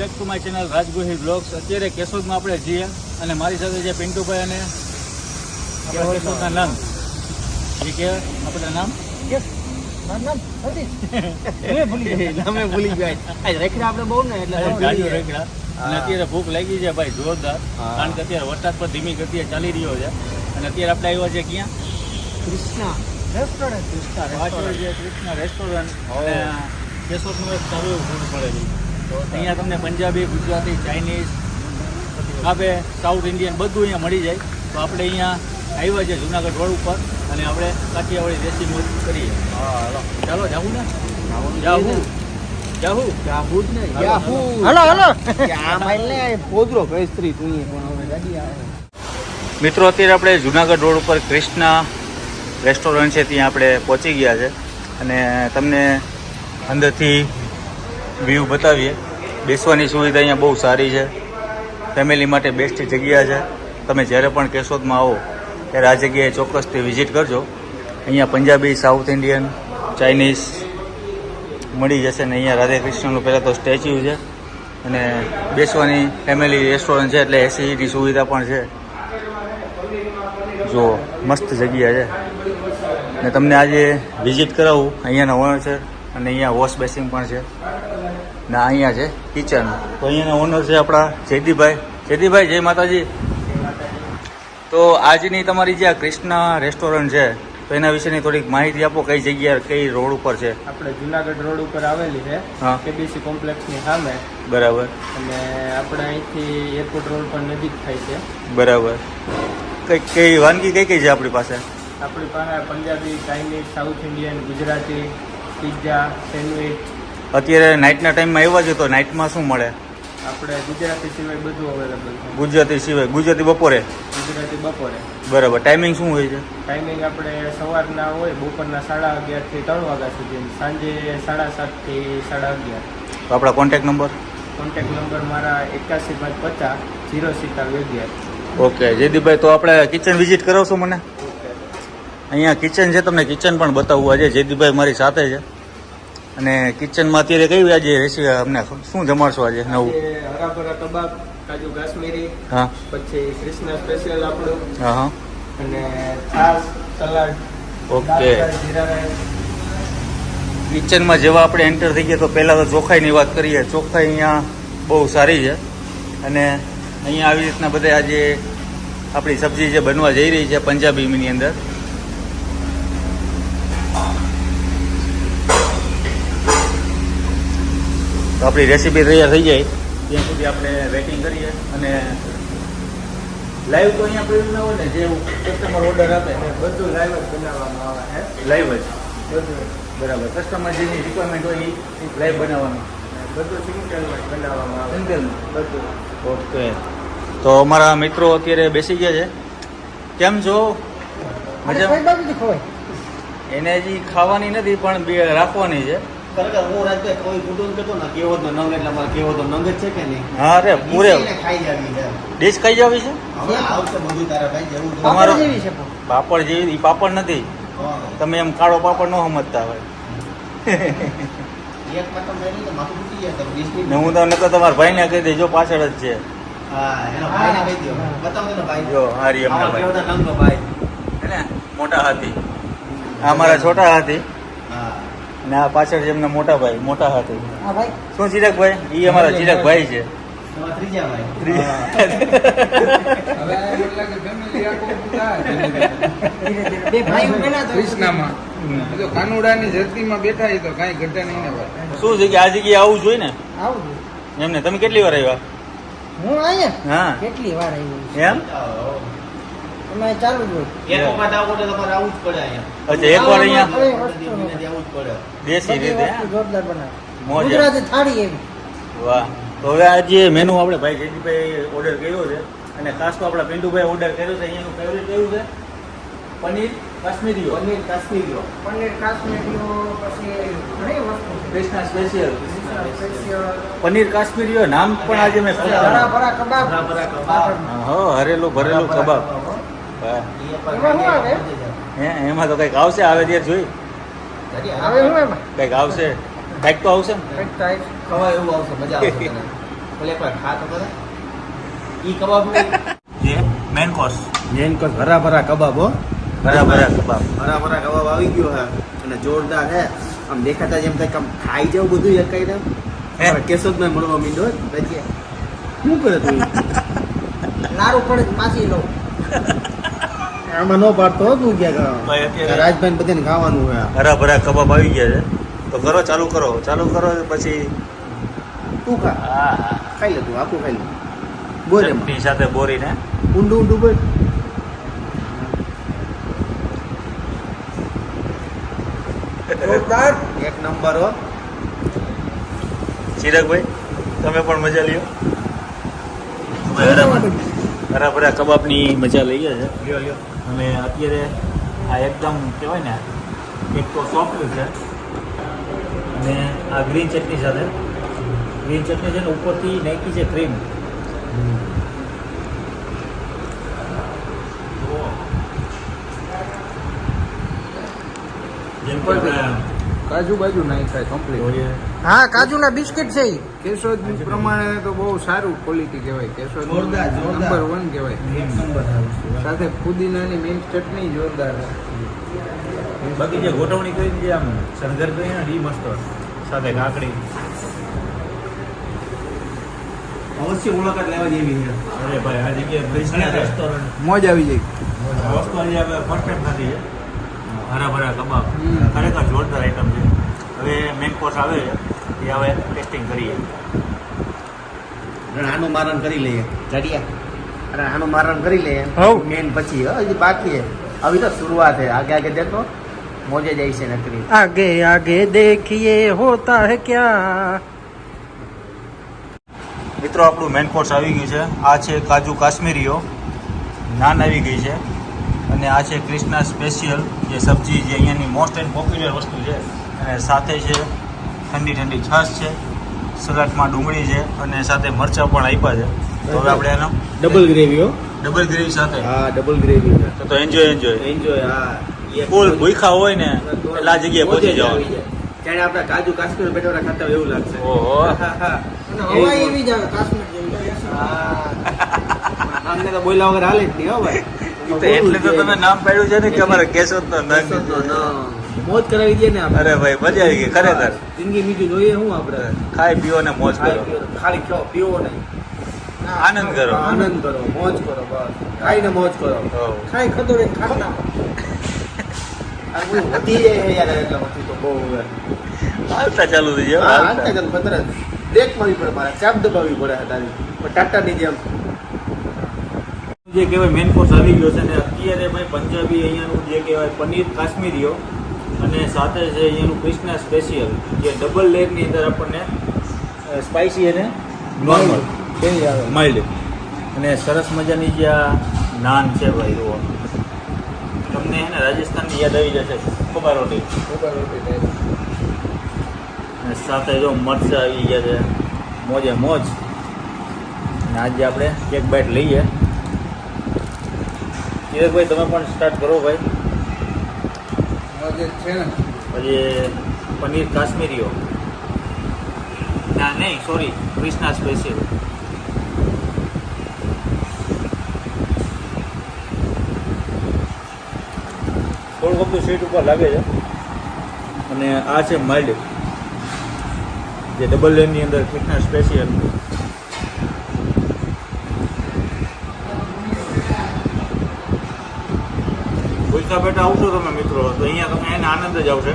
Back to my channel Raj blogs અત્યારે કેશોદમાં આપણે જઈએ અને મારી સાથે જે પિન્ટુભાઈ અને આપણા કેશોદના નામ જે કે આપણા નામ? તમે ભૂલી ગયા. રેખડા આપણે બહુ ને એટલે ભૂલી ગાડીઓ અને અત્યારે ભૂખ લાગી છે ભાઈ જોરદાર. કારણ કે અત્યારે વરસાદ પર ધીમી ગતિએ ચાલી રહ્યો છે. અને અત્યારે આપણે આવ્યા છે ક્યાં? કૃષ્ણા રેસ્ટોરન્ટ. કૃષ્ણા જે કૃષ્ણ રેસ્ટોરન્ટ. કેશોદનું એક સારું એવું ફૂડ મળે છે. અહીંયા તમને પંજાબી ગુજરાતી ચાઇનીઝ ખાબે સાઉથ ઇન્ડિયન બધું અહીંયા મળી જાય. તો આપણે અહીંયા આવ્યા છે જુનાગઢ રોડ ઉપર અને આપણે કાઠિયાવાડી દેશી મોજ કરીએ. ચાલો જાવું ને જાવું જાહુ યાહૂ જ ને હાલો, યાહૂ હાલો, હાલો. આ માઈલ ને પોદરો પણ હવે ગાડી આવે. મિત્રો અત્યારે આપણે જુનાગઢ રોડ ઉપર ક્રિષ્ના રેસ્ટોરન્ટ છે ત્યાં આપણે પહોંચી ગયા છે. અને તમને અંદરથી વ્યૂ બતાવીએ. બેસવાની સુવિધા અહીંયા બહુ સારી છે. ફેમિલી માટે બેસ્ટ જગ્યા છે. તમે જ્યારે પણ કેશોદમાં આવો, ત્યારે આ જગ્યાએ ચોક્કસથી વિઝિટ કરજો. અહીંયા પંજાબી સાઉથ ઇન્ડિયન ચાઇનીઝ મળી જશે ને અહીંયા રાધે કૃષ્ણનું પહેલાં તો સ્ટેચ્યુ છે. અને બેસવાની ફેમિલી રેસ્ટોરન્ટ છે, એટલે એસીની સુવિધા પણ છે. જો મસ્ત જગ્યા છે. ને તમને આજે વિઝિટ કરાવું. અહીંયાના ઓનર છે અને અહીંયા વોશ બેસિંગ પણ છે. ને અહીંયા છે કિચન તો અહીંયાના ઓનર છે આપણા જેદીભાઈ જયદીપભાઈ જય માતાજી. તો આજની તમારી જે આ કૃષ્ણા રેસ્ટોરન્ટ છે તો એના વિશેની થોડીક માહિતી આપો કઈ જગ્યા કઈ રોડ ઉપર છે? આપણે જુનાગઢ રોડ ઉપર આવેલી છે. કેબીસી કોમ્પ્લેક્સની સામે. બરાબર. અને આપણે અહીંથી એરપોર્ટ રોડ પર નજીક થાય છે. બરાબર. કઈ કઈ વાનગી કઈ કઈ છે આપણી પાસે? આપણી પાસે Punjabi Chinese south Indian Gujarati pizza sandwich અત્યારે નાઇટના ટાઈમમાં આવ્યા છે તો નાઇટમાં શું મળે? આપણે ગુજરાતી સિવાય બધું અવેલેબલ છે. ગુજરાતી સિવાય ગુજરાતી બપોરે? ગુજરાતી બપોરે. બરાબર ટાઈમિંગ શું હોય છે? ટાઈમિંગ આપણે સવારના હોય બપોરના સાડા અગિયારથી ત્રણ વાગ્યા સુધી સાંજે સાડા સાતથી સાડા અગિયાર. તો આપણા કોન્ટેક નંબર કોન્ટેક નંબર મારા એકાસી પાંચ પચાસ જીરો સિત્તાવી અગિયાર ઓકે જયદીપભાઈ તો આપણે કિચન વિઝિટ કરાવશો મને? અહીંયા કિચન છે તમને કિચન પણ બતાવવું આજે. જયદીપભાઈ મારી સાથે છે. અને કિચનમાં અત્યારે કયું આજે રેસીપી અમને શું જમાડશો આજે નવું? હરાભરા કબાબ કાજુ કાશ્મીરી હા. પછી કૃષ્ણ સ્પેશિયલ આપણું હા હા. અને છાશ સલાડ ઓકે. જીરા રાઈસ. કિચનમાં જેવા આપણે એન્ટર થઈ ગયા તો પહેલાં તો ચોખાઈની વાત કરીએ. ચોખાઈ અહીંયા બહુ સારી છે. અને અહીંયા આવી રીતના બધા આજે આપણી સબ્જી જે બનવા જઈ રહી છે પંજાબીની અંદર. તો આપણી રેસીપી તૈયાર થઈ જાય. ત્યાં સુધી આપણે વેટિંગ કરીએ અને લાઈવ તો અહીંયા કોઈ ના હોય ને જે કસ્ટમર ઓર્ડર આપે બધું લાઈવ જ બનાવવામાં આવે છે. લાઈવ જ. બધું બરાબર. કસ્ટમર જેની રિક્વાયરમેન્ટ હોય એ લાઈવ બનાવવાનું. બધું સિંગલ બનાવવામાં આવે. સિંગલ બધું. ઓકે તો અમારા મિત્રો અત્યારે બેસી ગયા છે. કેમ છો? મજા એને હજી ખાવાની નથી પણ બે રાખવાની છે. ખરેખર હું રાજભાઈ કોઈ કુટુંબ કહેતો ને કેવો તો નંગ એટલે મારે કેવો તો નંગ જ છે કે નહીં? હા રે પૂરે. ખાઈ જાવી છે. ડીશ ખાઈ જાવી છે? હવે આવશે બધું તારા ભાઈ જેવું છે. તમારો પાપડ જેવી પાપડ. નથી. તમે એમ કાળો પાપડ ન સમજતા હોય. હું તમને તો તમારા ડીશની- ને હું તો નકર તમારા ભાઈને કહી દેજો પાછળ જ છે. ભાઈ. ભાઈ. ભાઈ. મોટા હાથી. અમારા મારા છોટા હાથી. હા. ને આ પાછળ છે એમના મોટા ભાઈ મોટા હાથે. શું ચિરાગભાઈ? એ અમારા ચિરાગભાઈ છે. કાનુડાની ધરતીમાં બેઠા તો કાંઈ ઘટે નહીં શું છે કે આ જગ્યાએ આવવું જોઈએ ને? એમને તમે કેટલી વાર આવ્યા? હું અહીંયા? હા. કેટલી વાર આવી એમ? અમે ચાલુ જ હોય. એક વખત આવો તો તમારે આવવું જ પડે અહીંયા. અચ્છા એક વાર અહીંયા આવવું જ પડે. દેશી રીતે જોરદાર બનાવે. ગુજરાતી થાળી એવી. વાહ. તો હવે આ જે મેનુ આપણે ભાઈ જયદીપભાઈ ઓર્ડર કર્યો છે અને ખાસ તો આપણા પિન્ટુભાઈ ઓર્ડર કર્યો છે અહીંયાનું ફેવરેટ કયું છે? પનીર કાશ્મીરીઓ. પનીર કાશ્મીરીઓ. પનીર કાશ્મીરીઓ પછી ઘણી વસ્તુ કૃષ્ણા સ્પેશિયલ સ્પેશિયલ પનીર કાશ્મીરીઓ નામ પણ આજે મેં હરેલું ભરેલું કબાબ. એમાં હે? એમાં તો કંઈક આવશે આવે ત્યાં જોઈ. કંઈક આવશે. કંઈક તો આવશે ને. ખવાય એવું આવશે મજા આવશે. ભલે પણ ખા તો ખરા. ઈ કબાબ જે મેન કોર્સ મેન કોર્સ ભરા ભરા કબાબ હો. ભરા ભરા કબાબ. ભરા ભરા કબાબ આવી ગયો હે. અને જોરદાર હે. આમ દેખાતા જેમ થાય કે આમ ખાઈ જાવ બધું એકાઈ દે હે? કેશોદમાં મળવા મીંડો રજીએ શું કરે તું? લારું પડે પાછી લો. આમાં નો પાડતો હો તું ક્યાં ભાઈ રાજભાઈ બધાને ખાવાનું હે ભરા કબાબ આવી ગયા છે. તો કરો ચાલુ કરો. ચાલુ કરો પછી તું ખા. આ ખાઈ લે તું આખું ખાઈ લે. બોરે ચટણી સાથે બોરીને. ઊંડું ઊંડું બોલ. જોરદાર. એક નંબર હો. ચિરાગભાઈ તમે પણ મજા લ્યો. ભરા ભરા કબાબની મજા લઈએ છે. લ્યો લ્યો. અને અત્યારે આ એકદમ કહેવાય ને એક તો સોફ્ટ છે. અને આ ગ્રીન ચટણી સાથે. ગ્રીન ચટણી છે ને ઉપરથી નાખી છે ક્રીમ જેમ કે આપણે કાજુ બાજુ નાખાય કમ્પ્લીટ હા હા કાજુના બિસ્કિટ છે ઈ. કેશોદ પ્રમાણે તો બહુ સારું ક્વોલિટી કહેવાય. કેશોદ. નંબર વન કહેવાય. સાથે ફુદીનાની મેઇન ચટણી જોરદાર. બાકી જે ગોઠવણી કરી જે આમ શણગાર કરી ને એ મસ્ત સાથે કાકડી. અવશ્ય મુલાકાત લેવા જેવી છે. અરે ભાઈ આ જગ્યાએ રેસ્ટોરન્ટ મોજ આવી જાય વસ્તુ આજે આપણે પરફેક્ટ નથી છે હરા ભરા કબાબ ખરેખર જોરદાર આઈટમ છે. હવે મેઇન કોર્સ આવે એ હવે ટેસ્ટિંગ કરીએ. આનું મારણ કરી લઈએ. ચડિયા. અને આનું મારણ કરી લઈએ. મેન પછી હજી બાકી આવી તો શરૂઆત હે આગે આગે દેખો. મોજે જાય છે નકરી. આગે આગે દેખીએ હોતા હે ક્યાં? મિત્રો આપણું મેન કોર્સ આવી ગયું છે. આ છે કાજુ કાશ્મીરીઓ. નાન આવી ગઈ છે. અને આ છે ક્રિષ્ના સ્પેશિયલ જે સબ્જી જે અહીંયાની મોસ્ટ એન્ડ પોપ્યુલર વસ્તુ છે. અને સાથે છે ઠંડી ઠંડી છાશ છે સલાડમાં ડુંગળી છે અને સાથે મરચાં પણ આપ્યા છે. તો હવે આપણે એનો ડબલ ગ્રેવી હો. ડબલ ગ્રેવી સાથે. હા ડબલ ગ્રેવી તો તો એન્જોય એન્જોય એન્જોય હા. ફૂલ ભૂખા હોય ને એટલે આ જગ્યાએ પહોંચી જવાનું. જાય. જાણે આપણે કાજુ કાશ્મીર બેટોરા ખાતા હોય એવું લાગશે. ઓહો. હવા એવી જ આવે કાશ્મીર અમને તો બોલ્યા વગર હાલે જ નહીં હો ભાઈ. એટલે તો તમે નામ પાડ્યું છે ને કે અમારે કેશોદ નો નંગ મોજ કરાવી દે ને અરે ભાઈ મજા આવી ગઈ ખરેખર. જિંદગી બીજું જોઈએ હું આપણે. ખાઈ પીઓ ને મોજ કરો. પીઓ, ખાલી ખાઓ પીવો નહીં. આનંદ કરો. આનંદ કરો મોજ કરો બસ. ખાઈને મોજ કરો. ખાઈ ખતો રે બહુ યાર. હાલતા ચાલુ થઈ જાય હાલતા. ચાલ બ્રેક મારવી પડે મારે ચાપ દબાવવી પડે તારી. પણ ટાટાની જેમ. જે કહેવાય મેન કોર્સ આવી ગયો છે ને અત્યારે ભાઈ પંજાબી અહીંયાનું જે કહેવાય પનીર કાશ્મીરીઓ અને સાથે છે અહીંયાનું ક્રિષ્ના સ્પેશિયલ જે ડબલ લેયરની અંદર આપણને સ્પાઇસી અને નોર્મલ માઇલ્ડ અને સરસ મજાની જે આ નાન છે ભાઈ જુઓ. તમને હે ને રાજસ્થાનની યાદ આવી જશે. ખબર રોટી. અને સાથે જો મરચાં આવી ગયા છે. મોજે મોજ. અને આજે આપણે એક બાઈટ લઈએ. ચિરકભાઈ તમે પણ સ્ટાર્ટ કરો ભાઈ. છે ને. પછી પનીર કાશ્મીરીઓ. ના નહીં સોરી ક્રિષ્ના સ્પેશિયલ થોડું બધું સ્વીટ ઉપર લાગે છે. અને આ છે માઇલ્ડ જે ડબલ લેનની અંદર ક્રિષ્ના સ્પેશિયલ ભૂલકા બેઠા આવશો તમે મિત્રો, તો અહીંયા તમને એને આનંદ જ આવશે.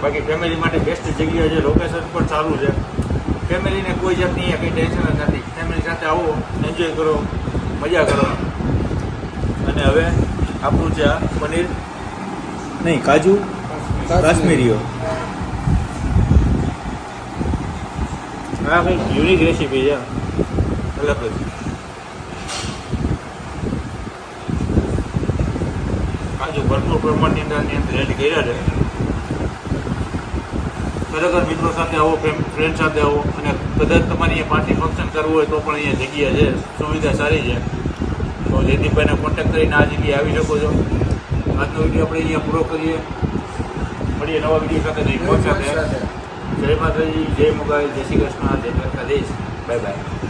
બાકી ફેમિલી માટે બેસ્ટ જગ્યા છે લોકેશન પણ સારું છે. ફેમિલીને કોઈ જાતની અહીંયા કંઈ ટેન્શન જ નથી. ફેમિલી સાથે આવો એન્જોય કરો, મજા કરો. અને હવે આપણું છે આ પનીર, નહીં, કાજુ, કાશ્મીરીઓ. આ કંઈક યુનિક રેસીપી છે. અલગ જ. કાજુ ભરપૂર પ્રમાણની અંદર આની અંદર એડ કર્યા છે. ખરેખર મિત્રો સાથે આવો ફ્રેન્ડ સાથે આવો અને કદાચ તમારે અહીંયા પાર્ટી ફંક્શન કરવું હોય તો પણ અહીંયા જગ્યા છે સુવિધા સારી છે. તો જયદીપભાઈને કોન્ટેક્ટ કરીને આ જગ્યાએ આવી શકો છો. આજનો વીડિયો આપણે અહીંયા પૂરો કરીએ. મળીએ નવા વીડિયો સાથે. નહીં પહોંચ્યા જય માતાજી જય મુગાવી જય શ્રી કૃષ્ણ જય દ્વારકાધીશ. Bye bye